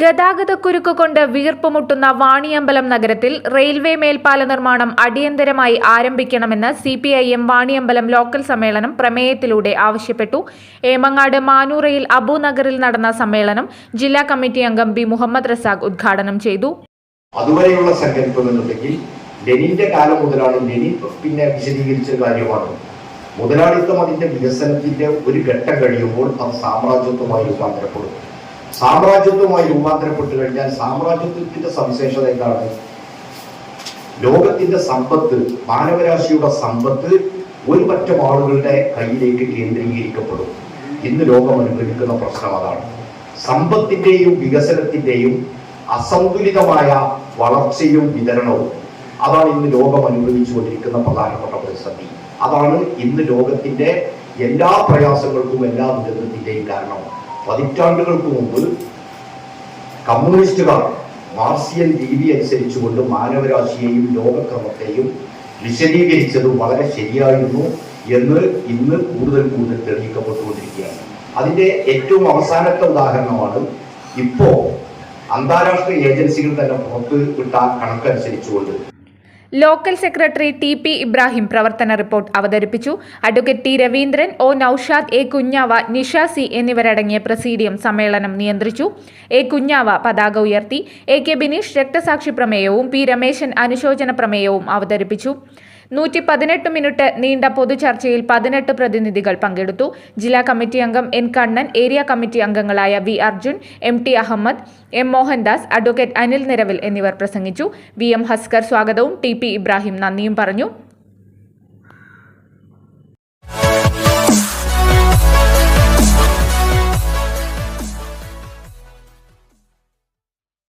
ഗതാഗതക്കുരുക്ക് കൊണ്ട് വീർപ്പുമുട്ടുന്ന വാണിയമ്പലം നഗരത്തിൽ റെയിൽവേ മേൽപ്പാല നിർമ്മാണം അടിയന്തരമായി ആരംഭിക്കണമെന്ന് C P I M Vaniyambalam local സമ്മേളനം പ്രമേയത്തിലൂടെ ആവശ്യപ്പെട്ടു. ഏമങ്ങാട് മാനൂറയിൽ അബുനഗറിൽ നടന്ന സമ്മേളനം ജില്ലാ കമ്മിറ്റി അംഗം ബി മുഹമ്മദ് റസാഖ് ഉദ്ഘാടനം ചെയ്തു. അതുവരെയുള്ള ലെനിന്റെ കാലം മുതലാണ് ലെനിൻ പിന്നെ വിശദീകരിച്ച കാര്യമാണ്. മുതലാളിത്തം അതിന്റെ വികസനത്തിന്റെ ഒരു ഘട്ടം കഴിയുമ്പോൾ അത് സാമ്രാജ്യത്വമായി രൂപാന്തരപ്പെടും. സാമ്രാജ്യത്വമായി രൂപാന്തരപ്പെട്ടു കഴിഞ്ഞാൽ സാമ്രാജ്യത്വത്തിന്റെ സവിശേഷത എന്താണ്? ലോകത്തിന്റെ സമ്പത്ത് മാനവരാശിയുടെ സമ്പത്ത് ഒരു പറ്റം ആളുകളുടെ കയ്യിലേക്ക് കേന്ദ്രീകരിക്കപ്പെടും. ഇന്ന് ലോകം അനുഭവിക്കുന്ന പ്രശ്നം അതാണ്. സമ്പത്തിന്റെയും വികസനത്തിന്റെയും അസന്തുലിതമായ വളർച്ചയും വിതരണവും അതാണ് ഇന്ന് ലോകം അനുഭവിച്ചുകൊണ്ടിരിക്കുന്ന പ്രധാനപ്പെട്ട പ്രതിസന്ധി. അതാണ് ഇന്ന് ലോകത്തിന്റെ എല്ലാ പ്രയാസങ്ങൾക്കും എല്ലാ ദുരന്തത്തിന്റെയും കാരണം പതിറ്റാണ്ടുകൾക്ക് മുമ്പ് കമ്മ്യൂണിസ്റ്റുകാർ മാർസിയൻ രീതി അനുസരിച്ചുകൊണ്ട് മാനവരാശിയെയും ലോകക്രമത്തെയും വിശദീകരിച്ചത് വളരെ ശരിയായിരുന്നു എന്ന് ഇന്ന് കൂടുതൽ കൂടുതൽ തെളിയിക്കപ്പെട്ടുകൊണ്ടിരിക്കുകയാണ്. അതിന്റെ ഏറ്റവും അവസാനത്തെ ഉദാഹരണമാണ് ഇപ്പോൾ അന്താരാഷ്ട്ര ഏജൻസികൾ തന്നെ പുറത്ത് വിട്ട കണക്കനുസരിച്ചുകൊണ്ട് local secretary T P Ibrahim പ്രവർത്തന റിപ്പോർട്ട് അവതരിപ്പിച്ചു. Advocate T Raveendran O Noushad A Kunhava Nisha C എന്നിവരടങ്ങിയ പ്രസീഡിയം സമ്മേളനം നിയന്ത്രിച്ചു. എ കുഞ്ഞാവ പതാക ഉയർത്തി. എ കെ ബിനീഷ് രക്തസാക്ഷി പ്രമേയവും പി രമേശൻ അനുശോചന പ്രമേയവും അവതരിപ്പിച്ചു. നൂറ്റി പതിനെട്ട് മിനിറ്റ് നീണ്ട പൊതുചർച്ചയിൽ പതിനെട്ട് പ്രതിനിധികൾ പങ്കെടുത്തു. ജില്ലാ കമ്മിറ്റി അംഗം എൻ കണ്ണൻ ഏരിയ കമ്മിറ്റി അംഗങ്ങളായ V Arjun M T Ahammed M Mohandas advocate Anil Niravil എന്നിവർ പ്രസംഗിച്ചു. വി എം ഹസ്കർ സ്വാഗതവും ടി പി ഇബ്രാഹിം നന്ദിയും പറഞ്ഞു